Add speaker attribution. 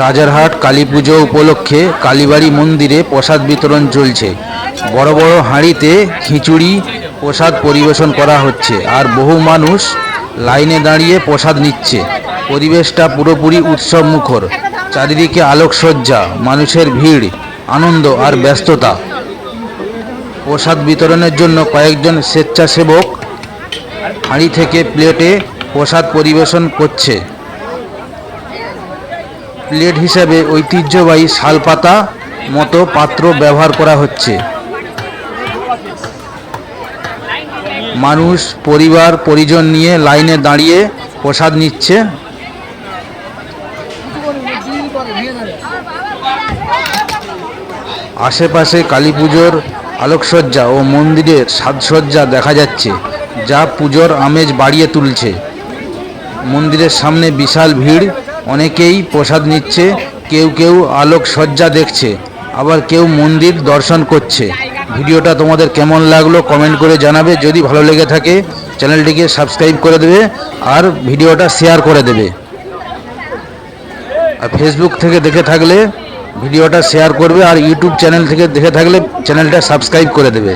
Speaker 1: রাজারহাট কালী পুজো উপলক্ষে কালীবাড়ি মন্দিরে প্রসাদ বিতরণ চলছে। বড় বড় হাঁড়িতে খিচুড়ি, প্রসাদ পরিবেশন করা হচ্ছে আর বহু মানুষ লাইনে দাঁড়িয়ে প্রসাদ নিচ্ছে। পরিবেশটা পুরোপুরি উৎসব মুখর। চারিদিকে আলোকসজ্জা, মানুষের ভিড়, আনন্দ আর ব্যস্ততা। প্রসাদ বিতরণের জন্য কয়েকজন স্বেচ্ছাসেবক হাঁড়ি থেকে প্লেটে প্রসাদ পরিবেশন করছে। প্লেট হিসেবে ঐতিহ্যবাহী শালপাতা মতো পাত্র ব্যবহার করা হচ্ছে। মানুষ, পরিবার, পরিজন নিয়ে লাইনে দাঁড়িয়ে প্রসাদ নিচ্ছে। আশেপাশে কালী পুজোর আলোকসজ্জা ও মন্দিরের সাজসজ্জা দেখা যাচ্ছে, যা পুজোর আমেজ বাড়িয়ে তুলছে। মন্দিরের সামনে বিশাল ভিড়। অনেকেই প্রসাদ নিচ্ছে, কেউ কেউ আলোকসজ্জা দেখছে, আবার কেউ মন্দির দর্শন করছে। ভিডিওটা তোমাদের কেমন লাগল কমেন্ট করে জানাবে, যদি ভালো লেগে থাকে চ্যানেলটিকে সাবস্ক্রাইব করে দেবে আর ভিডিওটা শেয়ার করে দেবে। আর ফেসবুক থেকে দেখে থাকলে ভিডিওটা শেয়ার করবে আর ইউটিউব চ্যানেল থেকে দেখে থাকলে চ্যানেলটা সাবস্ক্রাইব করে দেবে।